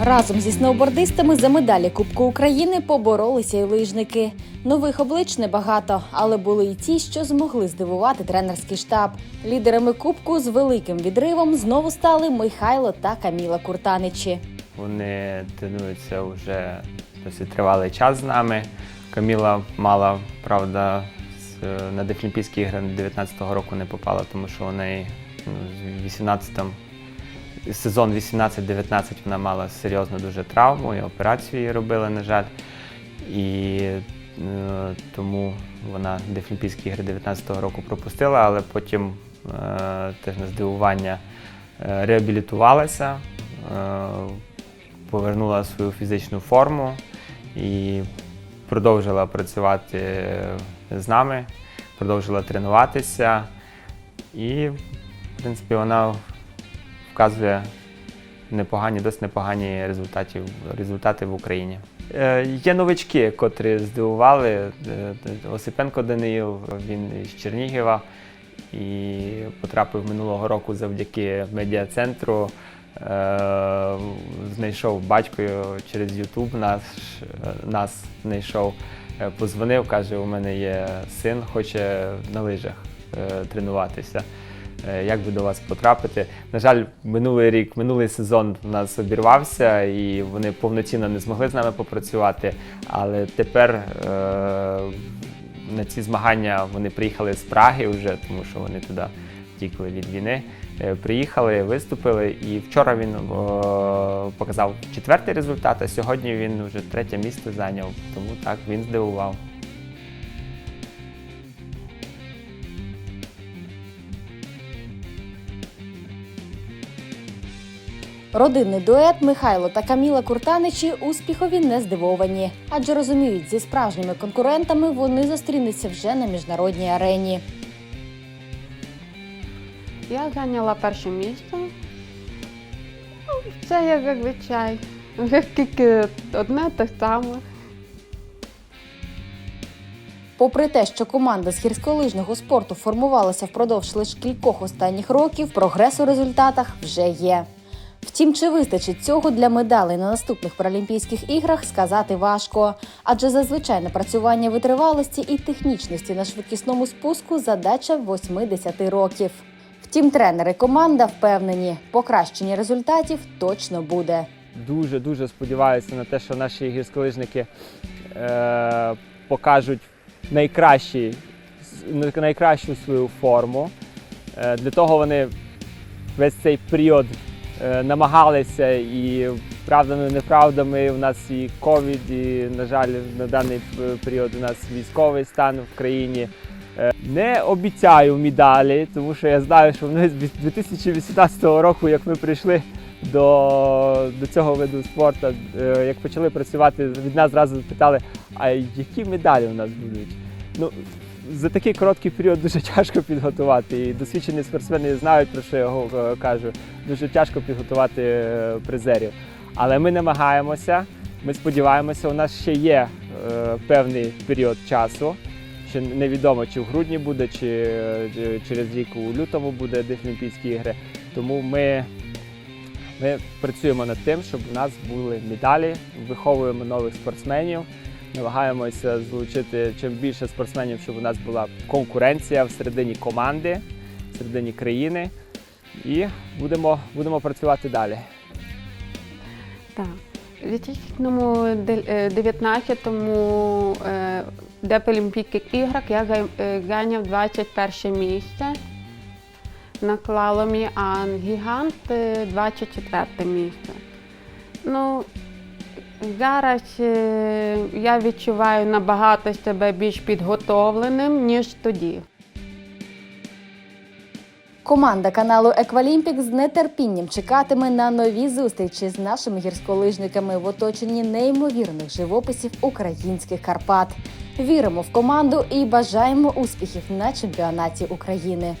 Разом зі сноубордистами за медалі Кубку України поборолися й лижники. Нових облич небагато, але були й ті, що змогли здивувати тренерський штаб. Лідерами кубку з великим відривом знову стали Михайло та Каміла Куртаничі. Вони тренуються вже досить тривалий час з нами. Каміла мала, правда, на Дефлімпійські ігри 19-го року не попала, тому що ну, з 18-м, сезон 18-19 вона мала серйозну дуже травму і операцію її робили, на жаль. І е, тому вона Дефлімпійські ігри 19-го року пропустила, але потім е, теж на здивування е, реабілітувалася. повернула свою фізичну форму і продовжила працювати з нами, продовжила тренуватися. І, в принципі, вона вказує непогані, досить непогані результати, результати в Україні. Е, Є новички, котрі здивували. Е, Осипенко Даниїл, він із Чернігова і потрапив минулого року завдяки медіа-центру. Е, знайшов батькою через Ютуб нас, нас знайшов, Е, позвонив, каже, у мене є син, хоче на лижах е, тренуватися. Е, Як би до вас потрапити? На жаль, минулий рік, минулий сезон у нас обірвався і вони повноцінно не змогли з нами попрацювати. Але тепер е, на ці змагання вони приїхали з Праги вже, тому що вони туди втікли від війни. Е, Приїхали, виступили, і вчора він о, показав четвертий результат, а сьогодні він вже третє місце зайняв. Тому так він здивував. Родинний дует Михайло та Каміла Куртаничі успіхові не здивовані, адже розуміють, зі справжніми конкурентами вони зустрінуться вже на міжнародній арені. Я зайняла перше місце. Ну, Це як зазвичай. Вже скільки одне те саме. Попри те, що команда з гірськолижного спорту формувалася впродовж лише кількох останніх років, прогрес у результатах вже є. Втім, чи вистачить цього для медалей на наступних Паралімпійських іграх, сказати важко. Адже зазвичай напрацювання витривалості і технічності на швидкісному спуску задача 80 років. Втім, тренери команда впевнені, покращення результатів точно буде. Дуже дуже сподіваюся на те, що наші гірськолижники е, покажуть найкращу свою форму. Е, для того вони весь цей період намагалися і правдами, неправдами. У нас і ковід, і, на жаль, на даний період у нас військовий стан в країні. Е, Не обіцяю медалі, тому що я знаю, що вони з 2018 року, як ми прийшли до, до цього виду спорту, е, як почали працювати, від нас зразу питали, а які медалі у нас будуть? Ну, за такий короткий період дуже тяжко підготувати. І досвідчені спортсмени знають, про що я е, кажу. Дуже тяжко підготувати е, призерів. Але ми намагаємося, ми сподіваємося, у нас ще є е, певний період часу. Ще невідомо, чи в грудні буде, чи через рік у лютому буде Дефлімпійські ігри. Тому ми, ми працюємо над тим, щоб у нас були медалі, виховуємо нових спортсменів, намагаємося залучити чим більше спортсменів, щоб у нас була конкуренція всередині команди, всередині країни. І будемо, будемо працювати далі. Так. У 2019-му е, Дефлімпійських іграх я е, зайняв 21 місце на клаломі, а гігант е, 24 місце. Ну, зараз е, я відчуваю набагато себе більш підготовленим, ніж тоді. Команда каналу Еквалімпік з нетерпінням чекатиме на нові зустрічі з нашими гірськолижниками в оточенні неймовірних живописів українських Карпат. Віримо в команду і бажаємо успіхів на чемпіонаті України.